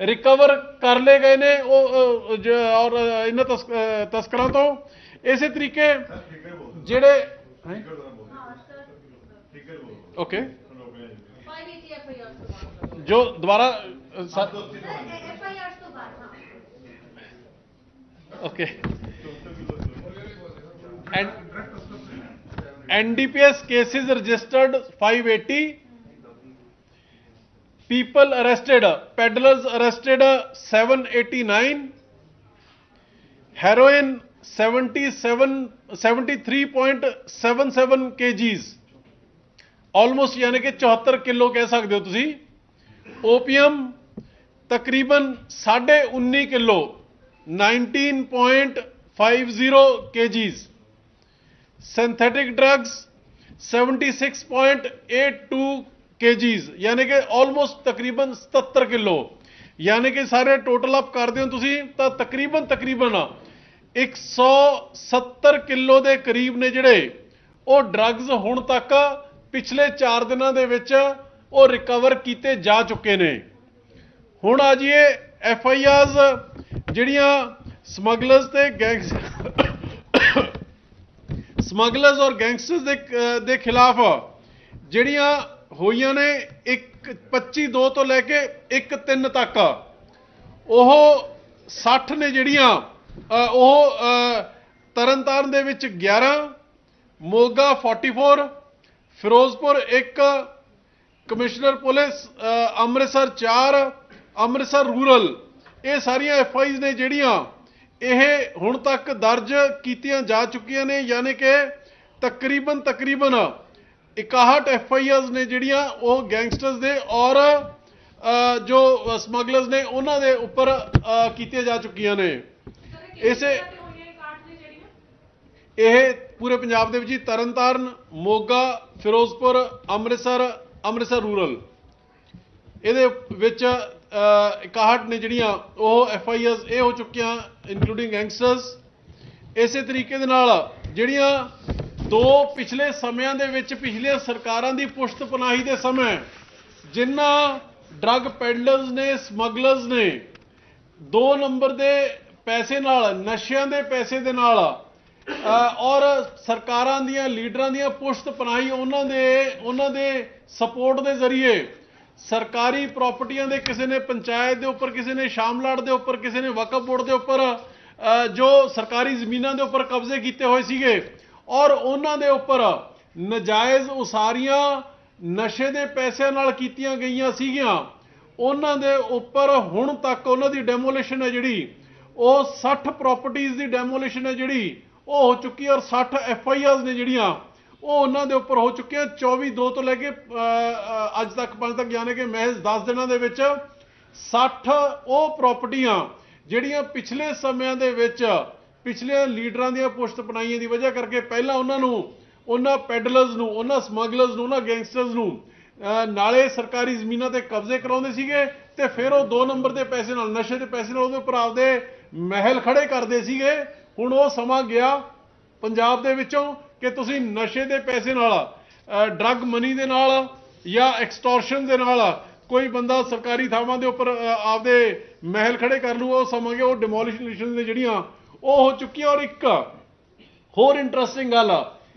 ਰਿਕਵਰ ਕਰ ਲਏ ਗਏ ਨੇ। ਉਹ ਔਰ ਇਹਨਾਂ ਤਸਕਰਾਂ ਤੋਂ। ਇਸੇ ਤਰੀਕੇ ਜਿਹੜੇ ਓਕੇ ਜੋ ਦੁਬਾਰਾ Okay. And NDPS cases registered 580. People arrested, peddlers arrested 789. Heroin 77, 73.77 kgs. Almost ਯਾਨੀ ਕਿ 74 ਕਿਲੋ ਕਹਿ ਸਕਦੇ ਹੋ ਤੁਸੀਂ ਓਪੀਅਮ ਤਕਰੀਬਨ 19.5 kilo 19.50 kgs. Synthetic drugs 76.82 kgs. ਯਾਨੀ ਕਿ ਆਲਮੋਸਟ ਤਕਰੀਬਨ 77 ਕਿਲੋ। ਯਾਨੀ ਕਿ ਸਾਰੇ ਟੋਟਲ ਅਪ ਕਰਦੇ ਹੋ ਤੁਸੀਂ, ਤਾਂ ਤਕਰੀਬਨ ਤਕਰੀਬਨ 170 ਕਿਲੋ ਦੇ ਕਰੀਬ ਨੇ ਜਿਹੜੇ। ਉਹ ਡਰੱਗਸ ਹੁਣ ਤੱਕ ਪਿਛਲੇ 4 ਦਿਨਾਂ ਦੇ ਵਿੱਚ ਉਹ ਰਿਕਵਰ ਕੀਤੇ ਜਾ ਚੁੱਕੇ ਨੇ। ਹੁਣ ਆ ਜੀਏ ਐਫ ਆਈ ਆਰਸ ਜਿਹੜੀਆਂ ਸਮਗਲਰਸ ਤੇ ਗੈਂਗਸ ਸਮਗਲਰਸ ਔਰ ਗੈਂਗਸਟਰਸ ਦੇ ਦੇ ਖਿਲਾਫ ਜਿਹੜੀਆਂ ਹੋਈਆਂ ਨੇ 1 25 2 ਤੋਂ ਲੈ ਕੇ 1 3 ਤੱਕ, ਉਹ 60 ਨੇ ਜਿਹੜੀਆਂ ਉਹ ਤਰਨਤਾਰਨ ਦੇ ਵਿੱਚ 11 Moga 44 Firozpur 1 commissioner police Amritsar 4 Amritsar rural ਇਹ ਸਾਰੀਆਂ ਐਫ ਆਈਜ਼ ਨੇ ਜਿਹੜੀਆਂ ਇਹ ਹੁਣ ਤੱਕ ਦਰਜ ਕੀਤੀਆਂ ਜਾ ਚੁੱਕੀਆਂ ਨੇ, ਯਾਨੀ ਕਿ ਤਕਰੀਬਨ ਤਕਰੀਬਨ 61 ਐਫ ਆਈਆਰਸ ਨੇ ਜਿਹੜੀਆਂ ਉਹ ਗੈਂਗਸਟਰਸ ਦੇ ਔਰ ਜੋ ਸਮਗਲਰਸ ਨੇ, ਉਹਨਾਂ ਦੇ ਉੱਪਰ ਕੀਤੀਆਂ ਜਾ ਚੁੱਕੀਆਂ ਨੇ। ਇਸੇ ਇਹ ਪੂਰੇ ਪੰਜਾਬ ਦੇ ਵਿੱਚ ਹੀ ਤਰਨਤਾਰਨ, ਮੋਗਾ, ਫਿਰੋਜ਼ਪੁਰ, ਅੰਮ੍ਰਿਤਸਰ ਅੰਮ੍ਰਿਤਸਰ ਰੂਰਲ। ਇਹਦੇ ਵਿੱਚ 61 ਨੇ ਜਿਹੜੀਆਂ ਉਹ ਐਫ ਆਈ ਆਰਸ ਇਹ ਹੋ ਚੁੱਕੀਆਂ ਇਨਕਲੂਡਿੰਗ ਗੈਂਗਸਟਰਸ ਇਸੇ ਤਰੀਕੇ ਦੇ ਨਾਲ ਜਿਹੜੀਆਂ ਦੋ ਪਿਛਲੇ ਸਮਿਆਂ ਦੇ ਵਿੱਚ ਪਿਛਲੀਆਂ ਸਰਕਾਰਾਂ ਦੀ ਪੁਸ਼ਤ ਪਨਾਹੀ ਦੇ ਸਮੇਂ ਜਿਨ੍ਹਾਂ ਡਰੱਗ ਪੈਡਲਰਸ ਨੇ ਸਮਗਲਰਸ ਨੇ, ਦੋ ਨੰਬਰ ਦੇ ਪੈਸੇ ਨਾਲ, ਨਸ਼ਿਆਂ ਦੇ ਪੈਸੇ ਦੇ ਨਾਲ ਔਰ ਸਰਕਾਰਾਂ ਦੀਆਂ, ਲੀਡਰਾਂ ਦੀਆਂ ਪੁਸ਼ਤ ਪਨਾਹੀ ਉਹਨਾਂ ਦੇ ਉਹਨਾਂ ਦੇ ਸਪੋਰਟ ਦੇ ਜ਼ਰੀਏ ਸਰਕਾਰੀ ਪ੍ਰਾਪਰਟੀਆਂ ਦੇ ਕਿਸੇ ਨੇ ਪੰਚਾਇਤ ਦੇ ਉੱਪਰ, ਕਿਸੇ ਨੇ ਸ਼ਾਮਲਾੜ ਦੇ ਉੱਪਰ, ਕਿਸੇ ਨੇ ਵਕਫ ਬੋਰਡ ਦੇ ਉੱਪਰ ਜੋ ਸਰਕਾਰੀ ਜ਼ਮੀਨਾਂ ਦੇ ਉੱਪਰ ਕਬਜ਼ੇ ਕੀਤੇ ਹੋਏ ਸੀਗੇ ਔਰ ਉਹਨਾਂ ਦੇ ਉੱਪਰ ਨਜਾਇਜ਼ ਉਸਾਰੀਆਂ ਨਸ਼ੇ ਦੇ ਪੈਸਿਆਂ ਨਾਲ ਕੀਤੀਆਂ ਗਈਆਂ ਸੀਗੀਆਂ, ਉਹਨਾਂ ਦੇ ਉੱਪਰ ਹੁਣ ਤੱਕ ਉਹਨਾਂ ਦੀ ਡੈਮੋਲੀਸ਼ਨ ਹੈ ਜਿਹੜੀ, ਉਹ 60 ਪ੍ਰਾਪਰਟੀਆਂ ਦੀ ਡੈਮੋਲੀਸ਼ਨ ਹੈ ਜਿਹੜੀ, ਉਹ ਹੋ ਚੁੱਕੀ ਹੈ ਔਰ 60 ਐਫ ਆਈ ਆਰਸ ਨੇ ਜਿਹੜੀਆਂ ਉਹ ਉਹਨਾਂ ਦੇ ਉੱਪਰ ਹੋ ਚੁੱਕੀਆਂ 24 2 ਤੋਂ ਲੈ ਕੇ ਅੱਜ ਤੱਕ ਪੰਜ ਤੱਕ, ਯਾਨੀ ਕਿ ਮਹਿਜ਼ 10 ਦਿਨਾਂ ਦੇ ਵਿੱਚ 60 ਉਹ ਪ੍ਰਾਪਰਟੀਆਂ ਜਿਹੜੀਆਂ ਪਿਛਲੇ ਸਮਿਆਂ ਦੇ ਵਿੱਚ ਪਿਛਲੇ ਲੀਡਰਾਂ ਦੀਆਂ ਪੁਸ਼ਤ ਬਣਾਈਆਂ ਦੀ ਵਜ੍ਹਾ ਕਰਕੇ ਪਹਿਲਾਂ ਉਹਨਾਂ ਨੂੰ, ਉਹਨਾਂ ਪੈਡਲਰਸ ਨੂੰ, ਉਹਨਾਂ ਸਮਗਲਰਸ ਨੂੰ, ਉਹਨਾਂ ਗੈਂਗਸਟਰਸ ਨੂੰ ਨਾਲੇ ਸਰਕਾਰੀ ਜ਼ਮੀਨਾਂ ਤੇ ਕਬਜ਼ੇ ਕਰਾਉਂਦੇ ਸੀਗੇ ਤੇ ਫਿਰ ਉਹ 2 ਨੰਬਰ ਦੇ ਪੈਸੇ ਨਾਲ, ਨਸ਼ੇ ਦੇ ਪੈਸੇ ਨਾਲ ਉਹਦੇ ਉੱਪਰ ਆਪਦੇ ਮਹਿਲ ਖੜੇ ਕਰਦੇ ਸੀਗੇ। ਹੁਣ ਉਹ ਸਮਾਂ ਗਿਆ ਪੰਜਾਬ ਦੇ ਵਿੱਚੋਂ ਕਿ ਤੁਸੀਂ ਨਸ਼ੇ ਦੇ ਪੈਸੇ ਨਾਲ ਡਰੱਗ ਮਨੀ ਦੇ ਨਾਲ ਜਾਂ ਐਕਸਟੋਰਸ਼ਨ ਦੇ ਨਾਲ ਕੋਈ ਬੰਦਾ ਸਰਕਾਰੀ ਥਾਵਾਂ ਦੇ ਉੱਪਰ ਆਪਦੇ ਮਹਿਲ ਖੜੇ ਕਰ ਲੂ ਉਹ ਸਮਾਂਗੇ ਉਹ ਡਿਮੋਲੀਸ਼ਨ ਨੇ ਜਿਹੜੀਆਂ ਉਹ ਹੋ ਚੁੱਕੀਆਂ ਔਰ ਇੱਕ ਹੋਰ ਇੰਟਰਸਟਿੰਗ ਗੱਲ,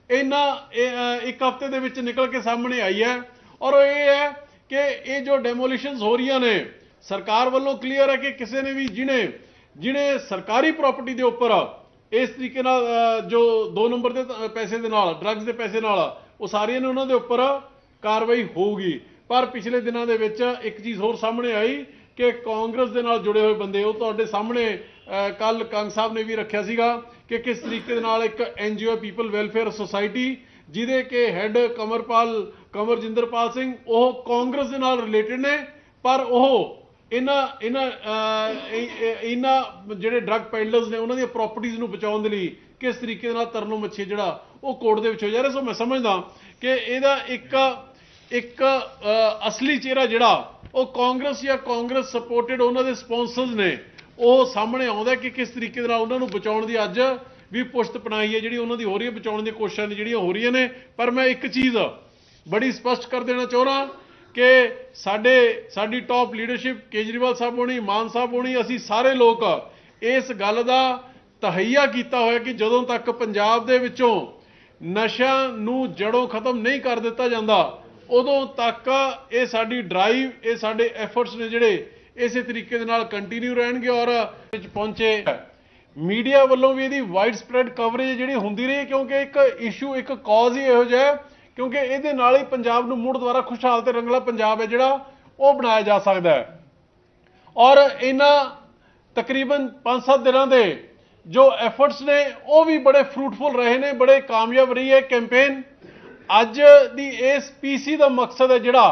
ਇਹਨਾਂ ਇੱਕ ਹਫ਼ਤੇ ਦੇ ਵਿੱਚ ਨਿਕਲ ਕੇ ਸਾਹਮਣੇ ਆਈ ਹੈ ਔਰ ਉਹ ਇਹ ਹੈ ਕਿ ਇਹ ਜੋ ਡੈਮੋਲੀਸ਼ਨਸ ਹੋ ਰਹੀਆਂ ਨੇ, ਸਰਕਾਰ ਵੱਲੋਂ ਕਲੀਅਰ ਹੈ ਕਿ ਕਿਸੇ ਨੇ ਵੀ ਜਿਹਨੇ ਜਿਹਨੇ ਸਰਕਾਰੀ ਪ੍ਰਾਪਰਟੀ ਦੇ ਉੱਪਰ ਇਸ ਤਰੀਕੇ ਨਾਲ ਜੋ 2 ਨੰਬਰ ਦੇ ਪੈਸੇ ਦੇ ਨਾਲ ਡਰੱਗਸ ਦੇ ਪੈਸੇ ਨਾਲ, ਉਹ ਸਾਰੀਆਂ ਨੇ ਉਹਨਾਂ ਦੇ ਉੱਪਰ ਕਾਰਵਾਈ ਹੋਊਗੀ। ਪਰ ਪਿਛਲੇ ਦਿਨਾਂ ਦੇ ਵਿੱਚ ਇੱਕ ਚੀਜ਼ ਹੋਰ ਸਾਹਮਣੇ ਆਈ ਕਿ ਕਾਂਗਰਸ ਦੇ ਨਾਲ ਜੁੜੇ ਹੋਏ ਬੰਦੇ, ਉਹ ਤੁਹਾਡੇ ਸਾਹਮਣੇ ਕੱਲ ਕੰਗ ਸਾਹਿਬ ਨੇ ਵੀ ਰੱਖਿਆ ਸੀਗਾ ਕਿ ਕਿਸ ਤਰੀਕੇ ਦੇ ਨਾਲ ਇੱਕ ਐਨਜੀਓ ਪੀਪਲ ਵੈਲਫੇਅਰ ਸੁਸਾਇਟੀ ਜਿਹਦੇ ਕੇ ਹੈੱਡ ਕਮਰਪਾਲ ਕਮਰਜਿੰਦਰਪਾਲ ਸਿੰਘ, ਉਹ ਕਾਂਗਰਸ ਦੇ ਨਾਲ ਰਿਲੇਟਡ ਨੇ, ਪਰ ਉਹ ਇਹਨਾਂ ਇਹਨਾਂ ਇਹਨਾਂ ਜਿਹੜੇ ਡਰੱਗ ਪੈਡਲਰਸ ਨੇ, ਉਹਨਾਂ ਦੀਆਂ ਪ੍ਰਾਪਰਟੀਆਂ ਨੂੰ ਬਚਾਉਣ ਦੇ ਲਈ ਕਿਸ ਤਰੀਕੇ ਦੇ ਨਾਲ ਤਰਨੋਂ ਮੱਛੀ ਜਿਹੜਾ, ਉਹ ਕੋਰਟ ਦੇ ਵਿੱਚ ਹੋ ਜਾ ਰਿਹਾ। ਸੋ ਮੈਂ ਸਮਝਦਾ ਕਿ ਇਹਦਾ ਇੱਕ ਇੱਕ ਅਸਲੀ ਚਿਹਰਾ ਜਿਹੜਾ, ਉਹ ਕਾਂਗਰਸ ਜਾਂ ਕਾਂਗਰਸ ਸਪੋਰਟਡ ਉਹਨਾਂ ਦੇ ਸਪਾਂਸਰਸ ਨੇ, ਉਹ ਸਾਹਮਣੇ ਆਉਂਦਾ ਕਿ ਕਿਸ ਤਰੀਕੇ ਦੇ ਨਾਲ ਉਹਨਾਂ ਨੂੰ ਬਚਾਉਣ ਦੀ ਅੱਜ ਵੀ ਪੁਸ਼ਤ ਪਨਾਈ ਹੈ, ਜਿਹੜੀ ਉਹਨਾਂ ਦੀ ਹੋ ਰਹੀ ਹੈ, ਬਚਾਉਣ ਦੀਆਂ ਕੋਸ਼ਿਸ਼ਾਂ ਨੇ ਜਿਹੜੀਆਂ ਹੋ ਰਹੀਆਂ ਨੇ। ਪਰ ਮੈਂ ਇੱਕ ਚੀਜ਼ ਬੜੀ ਸਪਸ਼ਟ ਕਰ ਦੇਣਾ ਚਾਹੁੰਦਾ ਕਿ ਸਾਡੇ, ਸਾਡੀ ਟਾਪ ਲੀਡਰਸ਼ਿਪ ਕੇਜਰੀਵਾਲ ਸਾਹਿਬ ਹੋਣੀ, ਮਾਨ ਸਾਹਿਬ ਹੋਣੀ, ਅਸੀਂ ਸਾਰੇ ਲੋਕ ਇਸ ਗੱਲ ਦਾ ਤਹਈਆ ਕੀਤਾ ਹੋਇਆ ਕਿ ਜਦੋਂ ਤੱਕ ਪੰਜਾਬ ਦੇ ਵਿੱਚੋਂ ਨਸ਼ਿਆਂ ਨੂੰ ਜੜੋਂ ਖਤਮ ਨਹੀਂ ਕਰ ਦਿੱਤਾ ਜਾਂਦਾ, ਉਦੋਂ ਤੱਕ ਇਹ ਸਾਡੀ ਡਰਾਈਵ ਇਹ ਸਾਡੇ ਐਫਰਟਸ ਨੇ ਜਿਹੜੇ ਇਸੇ ਤਰੀਕੇ ਦੇ ਨਾਲ ਕੰਟੀਨਿਊ ਰਹਿਣਗੇ ਔਰ ਵਿੱਚ ਪਹੁੰਚੇ। ਮੀਡੀਆ ਵੱਲੋਂ ਵੀ ਇਹਦੀ ਵਾਈਡ ਸਪਰੈਡ ਕਵਰੇਜ ਜਿਹੜੀ ਹੁੰਦੀ ਰਹੀ ਕਿਉਂਕਿ ਇੱਕ ਇਸ਼ੂ ਇੱਕ ਕਾਜ਼ ਹੀ ਇਹੋ ਜਿਹਾ ਕਿਉਂਕਿ ਇਹਦੇ ਨਾਲ ਹੀ ਪੰਜਾਬ ਨੂੰ ਮੁੜ ਦੁਬਾਰਾ ਖੁਸ਼ਹਾਲ ਤੇ ਰੰਗਲਾ ਪੰਜਾਬ ਹੈ ਜਿਹੜਾ ਉਹ ਬਣਾਇਆ ਜਾ ਸਕਦਾ ਹੈ। ਔਰ ਇਹਨਾਂ ਤਕਰੀਬਨ 5-7 ਦਿਨਾਂ ਦੇ ਜੋ ਐਫਰਟਸ ਨੇ, ਉਹ ਵੀ ਬੜੇ ਫਰੂਟਫੁਲ ਰਹੇ ਨੇ, ਬੜੇ ਕਾਮਯਾਬ ਰਹੀ ਹੈ ਕੈਂਪੇਨ ਅੱਜ ਦੀ ਇਸ ਪੀਸੀ ਦਾ ਮਕਸਦ ਹੈ ਜਿਹੜਾ